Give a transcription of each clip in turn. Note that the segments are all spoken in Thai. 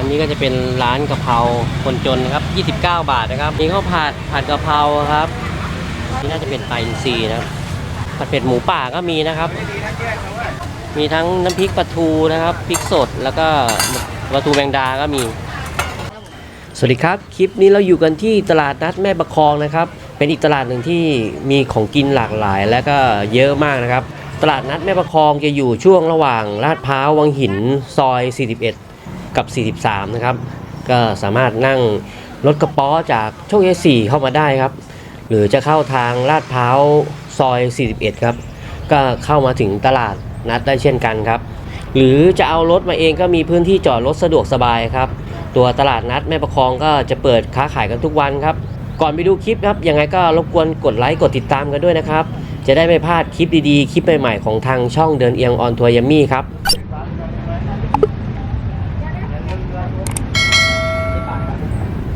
านนี้ก็จะเป็นร้านกะเพราคนจนนะครับ 29 บาทนะครับมีข้าผัดผัดกะเพราครับนี่น่าจะเป็นปลาอินทรีนะครับผัดเผ็ดหมูป่าก็มีนะครับ มีทั้งน้ำพริกปลาทูนะครับพริกสดแล้วก็ปลาทูแมงดาก็มี สวัสดีครับ คลิปนี้เราอยู่กันที่ตลาดนัดแม่ประคองนะครับ เป็นอีกตลาดหนึ่งที่มีของกินหลากหลายและก็เยอะมากนะครับตลาดนัดแม่ประคองจะอยู่ช่วงระหว่างลาดพร้าววังหินซอย 41 กับ 43 นะครับ ก็สามารถนั่งรถกระป๋อจากโชคชัย4เข้ามาได้ครับ หรือจะเข้าทางลาดพร้าวซอย 41 ครับ ก็เข้ามาถึงตลาดนัดได้เช่นกันครับ หรือจะเอารถมาเองก็มีพื้นที่จอดรถสะดวกสบายครับ ตัวตลาดนัดแม่ประคองก็จะเปิดค้าขายกันทุกวันครับ ก่อนไปดูคลิปครับ ยังไงก็รบกวนกดไลค์กดติดตามกันด้วยนะครับ จะได้ไม่พลาดคลิปดีๆ คลิปใหม่ๆของทางช่องเดินเอียงออนทัวร์ยัมมี่ครับ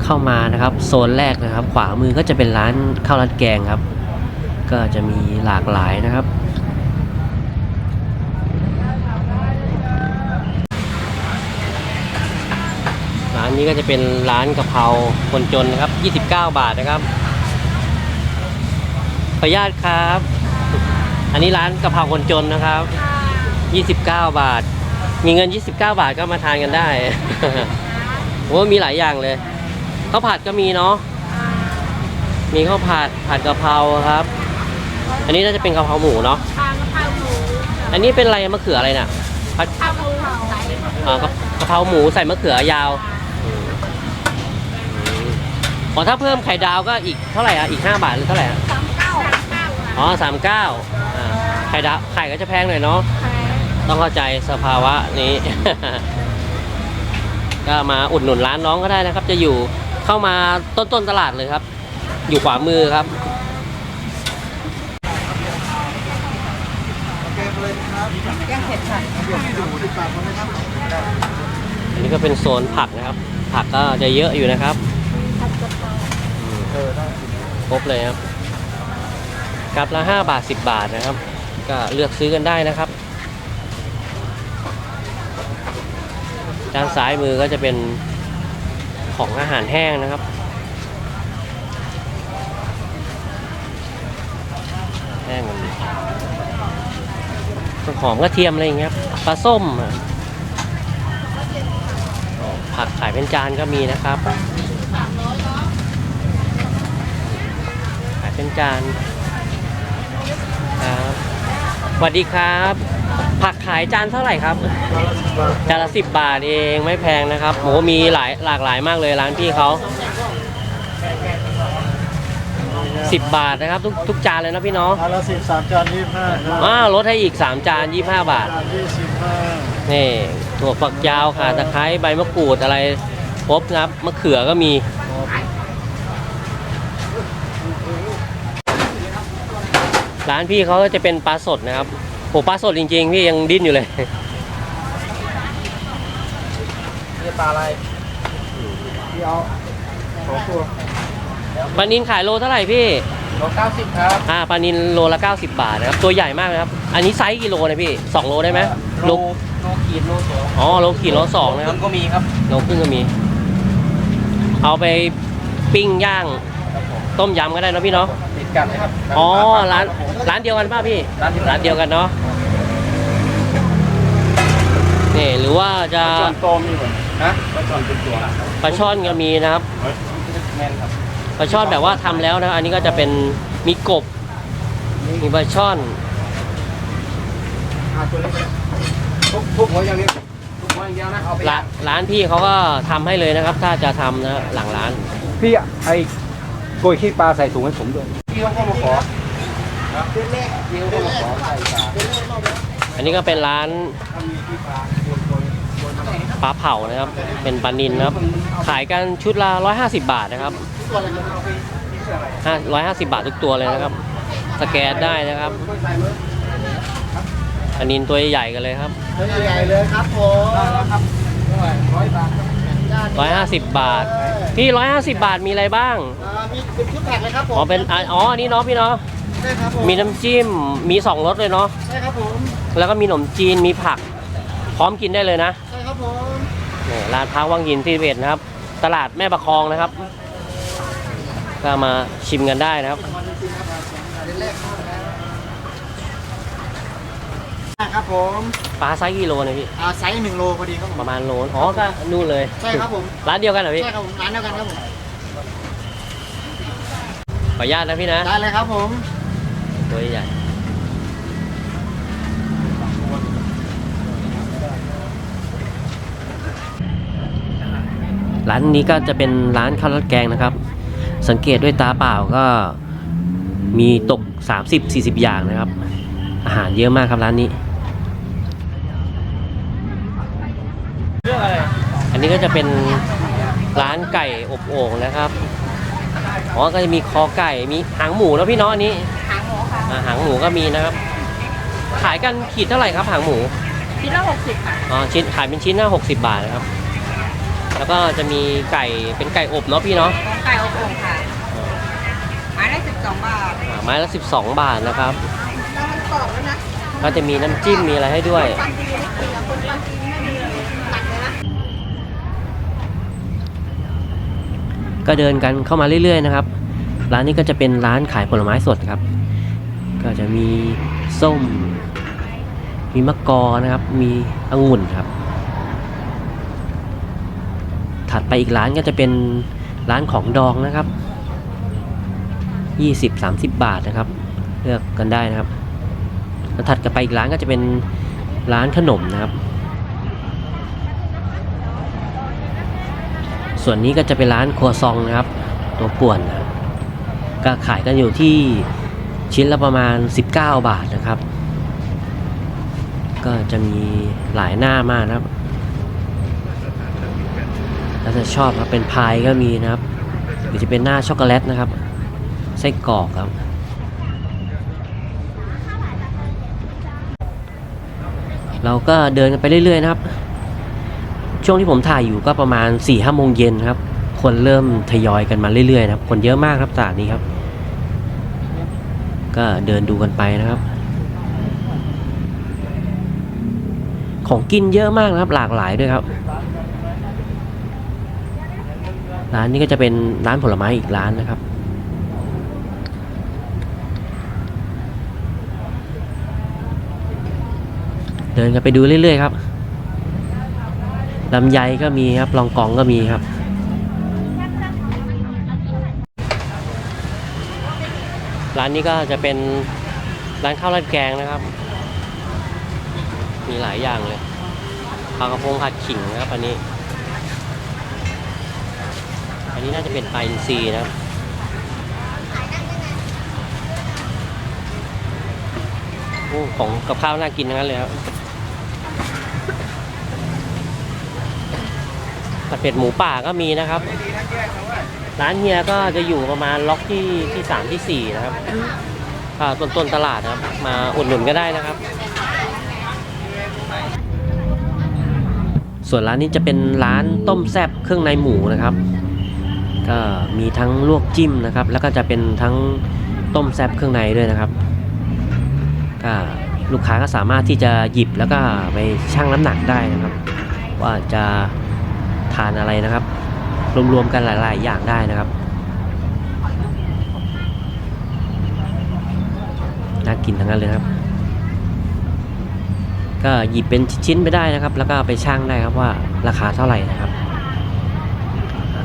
เข้ามานะครับ โซนแรกนะครับ ขวามือก็จะเป็นร้านข้าวราดแกงครับ ก็จะมีหลากหลายนะครับ ร้านนี้ก็จะเป็นร้านกะเพราคนจนนะครับ 29 บาทนะครับขออนุญาตครับ อันนี้ร้านกะเพราคนจนนะครับ 29 บาท มีเงิน 29 บาทก็มาทานกันได้ โอ้มีหลายอย่างเลย ข้าวผัดก็มีเนาะมีข้าวผัดผัดกะเพราครับ อันนี้น่าจะเป็นกะเพราหมูเนาะทางกะเพราหมูอันนี้เป็นอะไรมะเขืออะไรน่ะผัดข้าวหมูใส่อ่ากะกะเพราหมูใส่มะเขือยาวอ๋อถ้าเพิ่มไข่ดาวก็อีกเท่าไหร่อะอีก5บาทหรือเท่าไหร่อะสามเก้าสามเก้าอ๋อสามเก้าไข่ดาวไข่ก็จะแพงหน่อยเนาะต้องเข้าใจสภาวะนี้ ก็มาอุดหนุนร้านน้องก็ได้นะครับ จะอยู่ เข้ามาต้นต้นๆตลาดเลยครับ อยู่ขวามือครับยังเผ็ดค่ะอันนี้ก็เป็นโซนผักนะครับ ผักก็จะเยอะอยู่นะครับผัดกะเพราครบเลยครับกับละ5บาท 10 บาทนะครับ ก็เลือกซื้อกันได้นะครับ ด้านซ้ายมือก็จะเป็น ของอาหารแห้งนะครับ แห้งมันหอมกระเทียมอะไรอย่างเงี้ยปลาส้มผักขายเป็นจานก็มีนะครับ ขายเป็นจานครับสวัสดีครับ ผักขายจานเท่าไหร่ครับจานละสิบบาทเองไม่แพงนะครับโหมีหลายหลากหลายมากเลยร้านพี่เขาสิบบาทนะครับ ทุกทุกจานเลยนะพี่เน้องจานละสิบสามจานยี่สิบห้าครับอ้าวลดให้อีก3จาน25บาทจานยี่สิบห้านี่ถั่วฝักยาวข่าตะไคร้ใบมะกรูดอะไรครบนะครับมะเขือก็มีร้านพี่เขาก็จะเป็นปลาสดนะครับ โหปลาสดจริงๆ พี่ยังดิ้นอยู่เลยนี่ปลาอะไรพี่เอาสองตัวปลานินขายโลเท่าไหร่พี่โลเก้าสิบครับอ่าปลานินโลละ 90 บาทนะครับ ตัวใหญ่มากนะครับ อันนี้ไซส์กิโลนะพี่ 2 โลได้ไหมโลโลโลขีดโลสองอ๋อโลขีดโลสองนะครับก็มีครับโลครึ่งก็มี เอาไปปิ้งย่างครับผมต้มยำก็ได้เนอะพี่เนาะติด กันนะครับอ๋อร้านร้านเดียวกันป่ะพี่ร้านเดียวร้านเดียวกันเนาะนี่หรือว่าจะจอนโตมีเหมือนฮะปลาจอนเป็นตัวปลาช่อนก็มีนะครับแม่นครับปลาช่อนแบบว่าทำแล้วนะอันนี้ก็จะเป็นมีกบมีปลาช่อนอ่าตัวเล็กทุกทุกหัวอย่างนี้ทุกหัวอย่างเดียวนะเอาไปร้านร้านพี่เขาก็ทำให้เลยนะครับ ถ้าจะทำนะหลังร้าน พี่ไอ้โกยขี้ปลาใส่ถุงให้ผมด้วยพี่เขาก็มาขอครับพี่เขาก็มาขอใส่ปลาอันนี้ก็เป็นร้านถ้ามีที่ปลาโดนโดนโดนอะไรปลาเผานะครับ เป็นปลานินนะครับ ขายกันชุดละ 150 บาทนะครับตัวอะไรมันเอาไปที่เสื้ออะไรห้าร้อยห้าสิบบาททุกตัวเลยนะครับ สแกนได้นะครับไม่ใส่มืออันนินตัวใหญ่ๆกันเลยครับใหญ่เลยครับผมได้แล้วครับเท่าไหร่ร้อยบาท ครับร้อยห้าสิบบาทพี่ร้อยห้าสิบบาทมีอะไรบ้าง อ่ามีเป็นชุดแพ็คเลยครับผมอ๋อเป็นอะอ๋ออันนี้เนาะพี่เนาะใช่ครับผมมีน้ำจิ้มมีสองรสเลยเนาะใช่ครับผมแล้วก็มีขนมจีนมีผัก พร้อมกินได้เลยนะใช่ครับผมนี่ร้านพักวังหินที่เวทนะครับ ตลาดแม่ประคองนะครับ ก็มาชิมกันได้นะครับ ครับผมปลาไซส์กิโลนะพี่อ่าไซส์หนึ่งโลพอดีครับผมประมาณโลอ๋อก็นู่นเลยใช่ครับผม ร้านเดียวกันเหรอพี่ใช่ครับผมร้านเดียวกันครับผมขออนุญาตนะพี่นะได้เลยครับผมตัวใหญ่ร้านนี้ก็จะเป็นร้านข้าวราดแกงนะครับ สังเกตด้วยตาเปล่าก็มีตก 30-40 อย่างนะครับ อาหารเยอะมากครับร้านนี้ อันนี้ ก็จะเป็นร้านไก่อบโอ่งนะครับ อ๋อ ก็จะมีคอไก่ มีหางหมูแล้วพี่เนาะอันนี้ หางหมูค่ะอ่าหางหมูก็มีนะครับ ขายกันขีดเท่าไหร่ครับหางหมู ชิ้นละหกสิบค่ะอ๋อ ชิ้นขายเป็นชิ้นละหกสิบบาทนะครับ แล้วก็จะมีไก่เป็นไก่อบเนาะพี่เนาะไก่อบโอ่งค่ะไม้ได้สิบสองบาทอ่าไม้ละสิบสองบาทนะครับ แล้วมันกรอบแล้วนะก็จะมีน้ำจิ้มมีอะไรให้ด้วยฟังดีนะจริงๆคนฟังจริงไม่มีตัดเลยนะ ก็เดินกันเข้ามาเรื่อย ๆ นะครับ ร้านนี้ก็จะเป็นร้านขายผลไม้สดครับ ก็จะมีส้ม มีมะกอนะครับ มีองุ่นครับ ถัดไปอีกร้านก็จะเป็นร้านของดองนะครับ20-30 บาทนะครับ เลือกกันได้นะครับแล้วถัดกันไปอีกร้านก็จะเป็นร้านขนมนะครับ ส่วนนี้ก็จะเป็นร้านครัวซองนะครับ ตัวป่วนนะก็ขายกันอยู่ที่ชิ้นละประมาณ 19 บาทนะครับ ก็จะมีหลายหน้ามากนะครับแล้วจะชอบครับเป็นพายก็มีนะครับหรือจะเป็นหน้าช็อกโกแลตนะครับไส้กรอกครับ เราก็เดินกันไปเรื่อยๆนะครับ ช่วงที่ผมถ่ายอยู่ก็ประมาณ4ี่ห้าโมงเย็นครับ คนเริ่มทยอยกันมาเรื่อยๆนะครับ คนเยอะมากครับตลาดนี้ครับ ก็เดินดูกันไปนะครับ ของกินเยอะมากนะครับ หลากหลายด้วยครับ ร้านนี้ก็จะเป็นร้านผลไม้อีกร้านนะครับเดินกันไปดูเรื่อยๆครับ ลำไยก็มีครับลองกองก็มีครับ ร้านนี้ก็จะเป็นร้านข้าวราดแกงนะครับ มีหลายอย่างเลยปลากระพงผัดขิงนะครับอันนี้ อันนี้น่าจะเป็นปลาอินทรีนะครับโอ้ของกับข้าวน่ากินทั้งนั้นเลยครับ ผัดเผ็ดหมูป่าก็มีนะครับ ร้านเฮียก็จะอยู่ประมาณล็อกที่ที่สามที่สี่นะครับต้นต้นตลาดนะครับ มาอุดหนุนก็ได้นะครับ ส่วนร้านนี้จะเป็นร้านต้มแซบเครื่องในหมูนะครับ ก็มีทั้งลวกจิ้มนะครับ แล้วก็จะเป็นทั้งต้มแซบเครื่องในด้วยนะครับก็ลูกค้าก็สามารถที่จะหยิบแล้วก็ไปชั่งน้ำหนักได้นะครับ ว่าจะ ทานอะไรนะครับ รวมๆกันหลาย ๆ อย่างได้นะครับน่ากินทั้งนั้นเลยครับ ก็หยิบเป็นชิ้นๆไปได้นะครับ แล้วก็ไปชั่งได้ครับว่าราคาเท่าไหร่นะครับ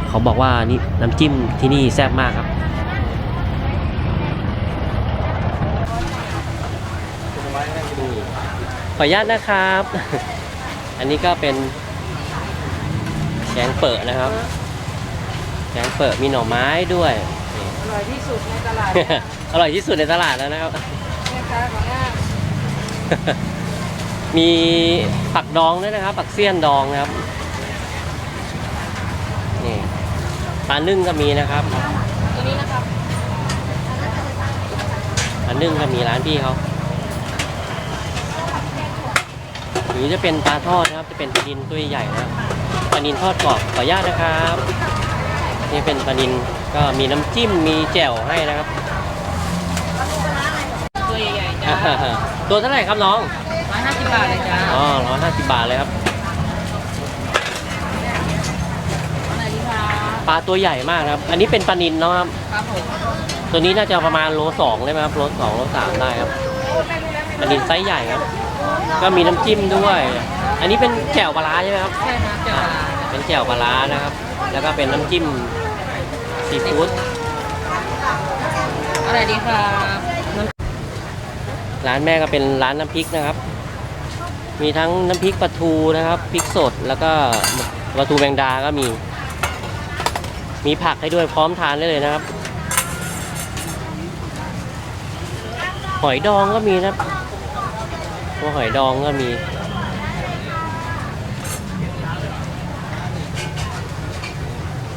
เขาบอกว่านี่น้ำจิ้มที่นี่แซ่บมากครับขออนุญาตนะครับ อันนี้ก็เป็น กงเปิดนะครับแกงเปิดมีหน่อไม้ด้วยนี่อร่อยที่สุดในตลาดอร่อยที่สุดในตลาดแล้วนะครับ แม่ค้าของหน้ามีผักดองด้วยนะครับผักเสี้ยนดองนะครับนี่ปลานึ่งก็มีนะครับตัวนี้นะครับปลานึ่งก็มีร้านพี่เขาหรือจะเป็นปลาทอดนะครับ จะเป็นปลาดินตัวใหญ่ๆนะครับ ปลาดินทอดกรอบขออนุญาตนะครับ นี่เป็นปลาดินก็มีน้ำจิ้มมีแจ่วให้นะครับ ตัวใหญ่ๆจ้าตัวเท่าไหร่ครับน้องร้อยห้าสิบบาทเลยจ้าอ๋อร้อยห้าสิบบาทเลยครับปลาตัวใหญ่มากนะครับ อันนี้เป็นปลานินเนาะครับ ครับผม ตัวนี้น่าจะประมาณโลสองได้ไหมครับ โลสองโลสามได้ครับ ปลานินไซส์ใหญ่ครับ ก็มีน้ำจิ้มด้วย อันนี้เป็นแจ่วปลาร้าใช่ไหมครับ ใช่ครับจ้าเป็นแจ่วปลาร้านะครับ แล้วก็เป็นน้ำจิ้มซีฟู้ดอะไรดีครับร้านแม่ก็เป็นร้านน้ำพริกนะครับ มีทั้งน้ำพริกปลาทูนะครับพริกสดแล้วก็ปลาทูแมงดาก็มี มีผักให้ด้วยพร้อมทานได้เลยนะครับ หอยดองก็มีนะครับ ตัวหอยดองก็มี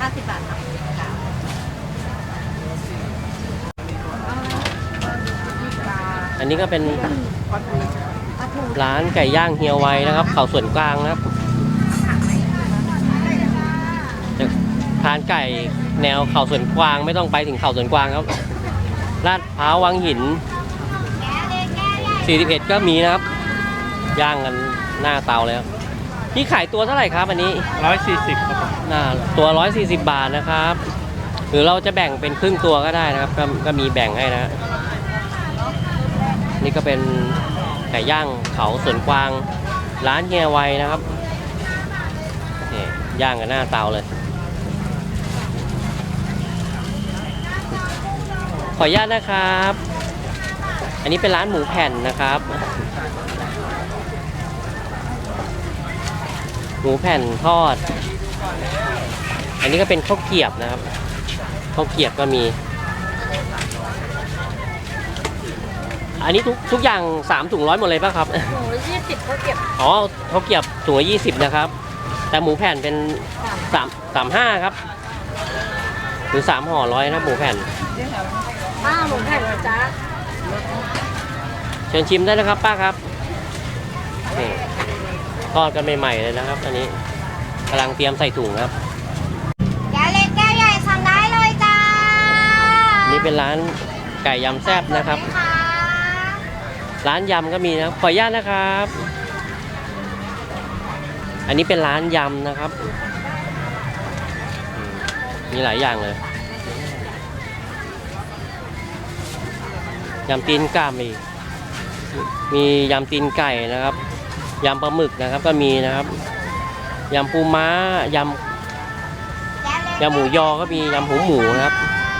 ห้าสิบบาทครับอันนี้ก็เป็นร้านไก่ย่างเฮียไวนะครับ เขาส่วนกลางนะครับจะทานไก่แนวเขาส่วนกวางไม่ต้องไปถึงเขาส่วนกวางครับลาดพร้าววังหิน 41 ก็มีนะครับ ย่างกันหน้าเตาเลยครับนี่ขายตัวเท่าไหร่ครับอันนี้ร้อยสี่สิบครับผมน่าตัว 140 บาทนะครับ หรือเราจะแบ่งเป็นครึ่งตัวก็ได้นะครับ ก็ก็มีแบ่งให้นะ นี่ก็เป็นไก่ย่างเขาสวนกวางร้านเฮียไวนะครับนี่ย่างกันหน้าเตาเลย ขออนุญาตนะครับ อันนี้เป็นร้านหมูแผ่นนะครับ หมูแผ่นทอด อันนี้ก็เป็นข้าวเกรียบนะครับข้าวเกรียบก็มี อันนี้ทุกทุกอย่าง3ถุงร้อยหมดเลยป่ะครับหมูยี่สิบเขาเก็บอ๋อข้าวเกรียบถุงละยี่สิบนะครับ แต่หมูแผ่นเป็นสามสามห้าครับ หรือสามห่อร้อยนะหมูแผ่นป้าหมูแผ่นเหรอจ๊ะเชิญชิมได้นะครับป้าครับนี่ ทอดกันใหม่ๆเลยนะครับอันนี้กำลังเตรียมใส่ถุงครับ แก้วเล็กแก้วใหญ่สั่งได้เลยจ้านี่เป็นร้านไก่ยำแซ่บนะครับค่ะร้านยำก็มีนะครับขออนุญาตนะครับ อันนี้เป็นร้านยำนะครับอืมมีหลายอย่างเลยยำตีนกล้ามอีกมียำตีนไก่นะครับ ยำปลาหมึกนะครับก็มีนะครับยำปูม้ายำยำหมูยอก็มียำหูหมูนะครับ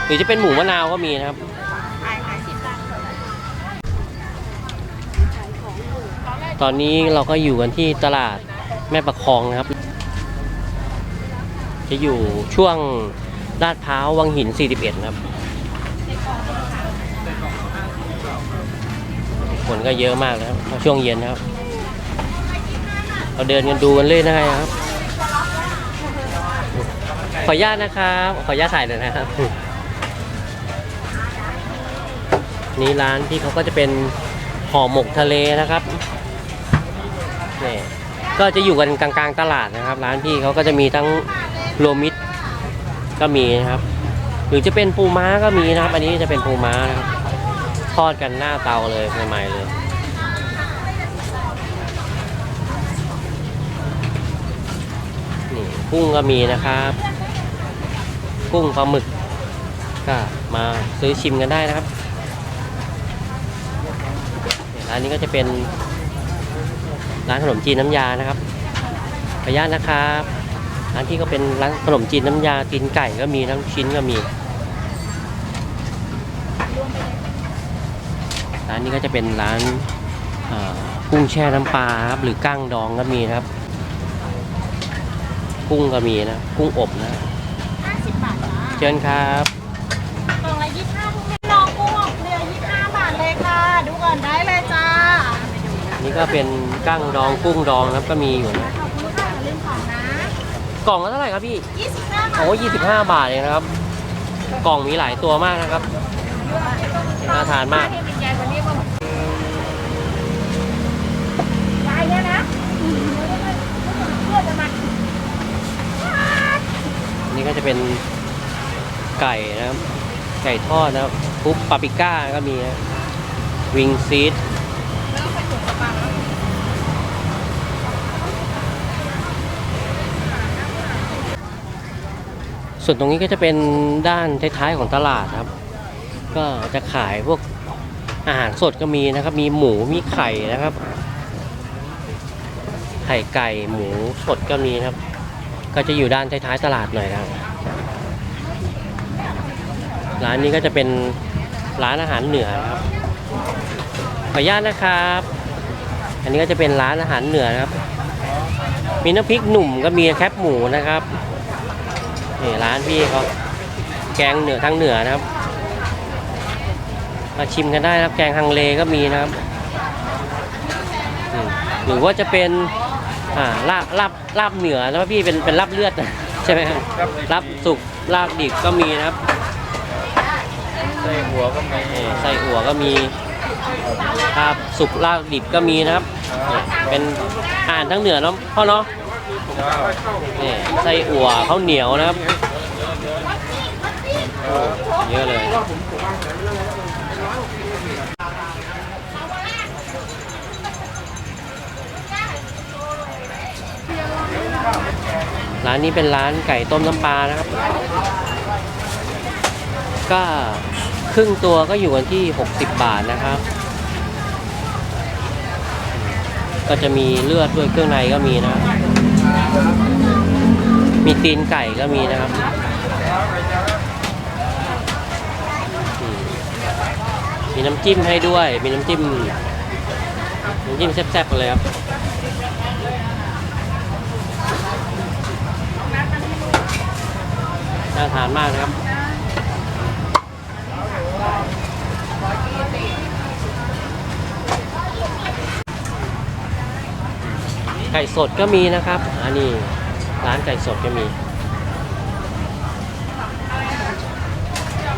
หรือจะเป็นหมูมะนาวก็มีนะครับตอนนี้เราก็อยู่กันที่ตลาดแม่ประคองนะครับ จะอยู่ช่วงลาดพร้าววังหิน 41 นะครับ คนก็เยอะมากนะครับช่วงเย็นนะครับ เราเดินกันดูกันเลยนะครับ ขออนุญาตนะครับ ขออนุญาตถ่ายเลยนะครับ นี่ร้านที่เขาก็จะเป็นห่อหมกทะเลนะครับนี่ก็จะอยู่กันกลางๆตลาดนะครับ ร้านพี่เขาก็จะมีทั้งรวมมิตรก็มีนะครับ หรือจะเป็นปูม้าก็มีนะครับ อันนี้จะเป็นปูม้านะครับทอดกันหน้าเตาเลยใหม่ๆเลย กุ้งก็มีนะครับ กุ้งปลาหมึกก็มาซื้อชิมกันได้นะครับร้านนี้ก็จะเป็นร้านขนมจีนน้ำยานะครับขออนุญาตนะครับร้านที่ก็เป็นร้านขนมจีนน้ำยาตีนไก่ก็มีทั้งชิ้นก็มีร้านนี้ก็จะเป็นร้านกุ้งแช่น้ำปลาครับหรือกั้งดองก็มีนะครับ กุ้งก็มีนะ กุ้งอบนะห้าสิบบาทจ้าเชิญครับกล่องละยี่สิบห้าทุกเม็ดน้องกุ้งออกเรือยี่สิบห้าบาทเลยค่ะ ดูก่อนได้เลยจ้า นี่ก็เป็นกั้งดองกุ้งดองนะครับก็มีอยู่นะขอบคุณค่ะอย่าลืมของนะ กล่องละเท่าไหร่ครับพี่ยี่สิบห้าบาทโอ้ยี่สิบห้าบาทเองนะครับ กล่องมีหลายตัวมากนะครับ น่าทานมากให้เป็นใหญ่กว่านี้ป่ะลายเนี้ยนะเพื่อจะมา อั นนี้ก็จะเป็นไก่นะครับ ไก่ทอดนะครับคลุกปาปิก้าก็มีนะวิงซีดส่วนตรงนี้ก็จะเป็นด้านท้ายๆของตลาดครับ ก็จะขายพวกอาหารสดก็มีนะครับ มีหมูมีไข่นะครับ ไข่ไก่หมูสดก็มีนะครับ ก็จะอยู่ด้านท้ายๆตลาดหน่อยครับ ร้านนี้ก็จะเป็นร้านอาหารเหนือครับขออนุญาตนะครับ อันนี้ก็จะเป็นร้านอาหารเหนือนะครับ มีน้ำพริกหนุ่มก็มีแคบหมูนะครับนี่ร้านพี่เขาแกงเหนือทางเหนือนะครับ มาชิมกันได้นะครับ แกงฮังเลก็มีนะครับ หรือว่าจะเป็น อ่าลาบลาบลาบเหนือแล้วพี่เป็นเป็นลาบเลือดใช่ไหมครับลาบสุกลาบดิบก็มีนะครับใส่หัวก็มีนี่ไส้อั่วก็มีลาบสุกลาบดิบก็มีนะครับนี่เป็นอาหารทั้งเหนือเนาะพ่อเนาะนี่ไส้อั่วข้าวเหนียวนะครับโอ้เยอะเลย ร้านนี้เป็นร้านไก่ต้มน้ำปลานะครับ ก็ครึ่งตัวก็อยู่กันที่ 60 บาทนะครับ ก็จะมีเลือดด้วยเครื่องในก็มีนะ มีตีนไก่ก็มีนะครับมีน้ำจิ้มให้ด้วย มีน้ำจิ้ม น้ำจิ้มแซ่บๆเลยครับ น่าทานมากนะครับไก่สดก็มีนะครับ อันนี้ร้านไก่สดก็มี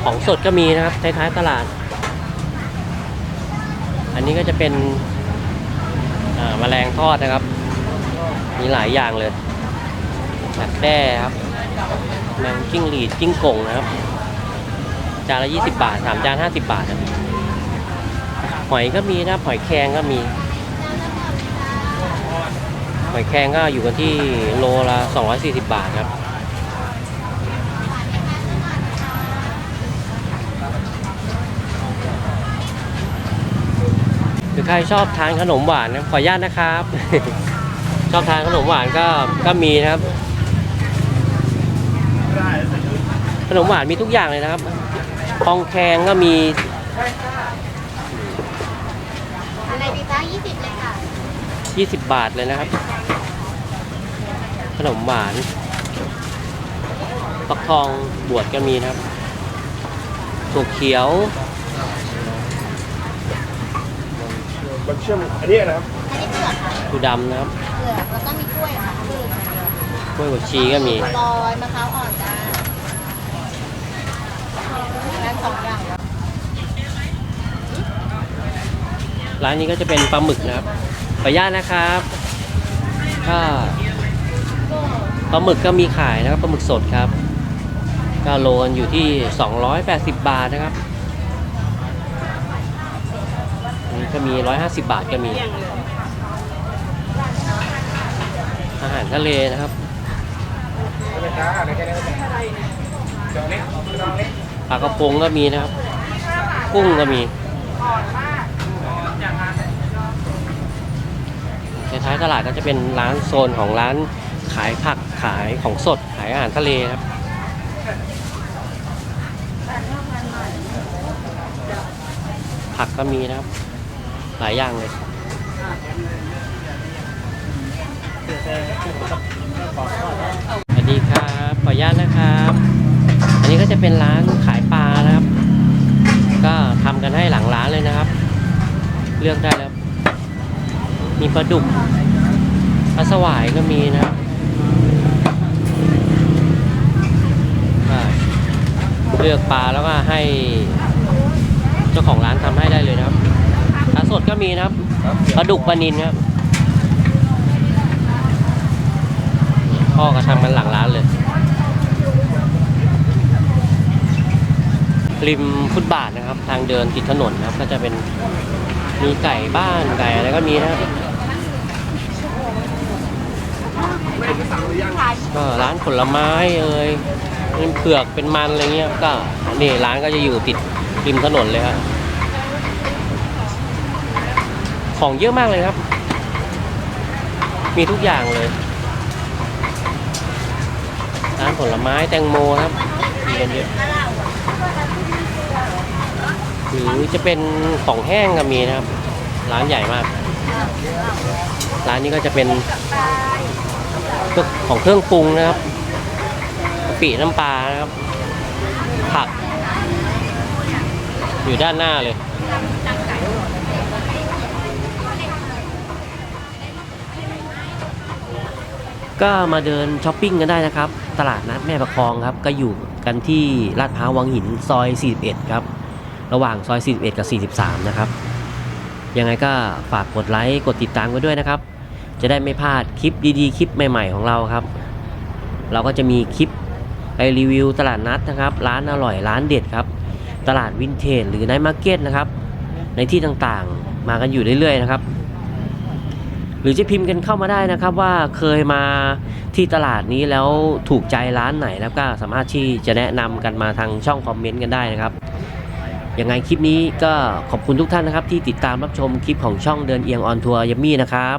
ของสดก็มีนะครับท้ายๆตลาด อันนี้ก็จะเป็นอ่าแมลงทอดนะครับ มีหลายอย่างเลยดักแด้ครับ แมงจิ้งหรีดจิ้งก่งนะครับ จานละ 20 บาทสามจาน 50 บาทนะหอยก็มีนะหอยแครงก็มี หอยแครงก็อยู่กันที่โลละ 240 บาทครับหรือใครชอบทานขนมหวานนะขออนุญาตนะครับ ชอบทานขนมหวานก็ก็มีนะครับ ข นมหวานมีทุกอย่างเลยนะครับทองแคงก็มีอะไรดีจ้า20เลยค่ะ20บาทเลยนะครับ ขนมหวานฟักทองบวชก็มีนะครับถั่วเขียวมันเชื่อมอันนี้นะครับอันนี้เปลือกค่ะถั่วดำนะครับเปลือกแล้วก็มีกล้วยค่ะคือกล้วยบวชชีก็มีลอยมะพร้าวอ่อนจ้าร้าน สองอย่างร้านนี้ก็จะเป็นปลาหมึกนะครับขออนุญาตนะครับก็ปลาหมึกก็มีขายนะครับปลาหมึกสดครับก็โลกันอยู่ที่ 280 บาทนะครับนนี้ก็มี 150 บาทก็มี อาหารทะเลนะครับไม่ช้าอะไรแค่นี้จองเล็กจองเล็ก ปลากระพงก็มีนะครับ กุ้งก็มีท้ายๆตลาดก็จะเป็นร้านโซนของร้านขายผักขายของสดขายอาหารทะเลครับผักก็มีนะครับ หลายอย่างเลยสวัสดีครับขออนุญาตนะครับ อันนี้ก็จะเป็นร้านขายปลานะครับ ก็ทำกันให้หลังร้านเลยนะครับ เลือกได้แล้ว มีปลาดุกปลาสวายก็มีนะครับเลือกปลาแล้วก็ให้เจ้าของร้านทำให้ได้เลยนะครับปลาสดก็มีนะครับปลาดุกปลานินครับพ่อก็ทำกันหลังร้านเลย ริมฟุตบาทนะครับ ทางเดินติดถนนนะครับ ก็จะเป็นมีไก่บ้านไก่อะไรก็มีนะครับก็ร้านผลไม้เอ่ยเป็นเผือกเป็นมันอะไรเงี้ยก็นี่ร้านก็จะอยู่ติดริมถนนเลยครับของเยอะมากเลยครับ มีทุกอย่างเลยร้านผลไม้แตงโมครับมีกันเยอะ หรือจะเป็นของแห้งก็มีนะครับ ร้านใหญ่มาก ร้านนี้ก็จะเป็นของเครื่องปรุงนะครับกะปิน้ำปลานะครับ ผัก อยู่ด้านหน้าเลยก็มาเดินช้อปปิ้งกันได้นะครับ ตลาดนัดแม่ประคองครับ ก็อยู่กันที่ลาดพร้าววังหินซอย 41 ครับ ระหว่างซอย 41 กับ 43 นะครับ ยังไงก็ฝากกดไลค์ กดติดตามไว้ด้วยนะครับ จะได้ไม่พลาดคลิปดีๆ คลิปใหม่ๆของเราครับ เราก็จะมีคลิปไปรีวิวตลาดนัดนะครับ ร้านอร่อยร้านเด็ดครับ ตลาดวินเทจหรือไนท์มาร์เก็ตนะครับ ในที่ต่างๆมากันอยู่เรื่อยๆนะครับ หรือจะพิมพ์กันเข้ามาได้นะครับว่าเคยมาที่ตลาดนี้แล้วถูกใจร้านไหนแล้วก็สามารถที่จะแนะนำกันมาทางช่องคอมเมนต์กันได้นะครับ ยังไงคลิปนี้ก็ขอบคุณทุกท่านนะครับที่ติดตามรับชมคลิปของช่องเดินเอียงออนทัวร์ยัมมี่นะครับ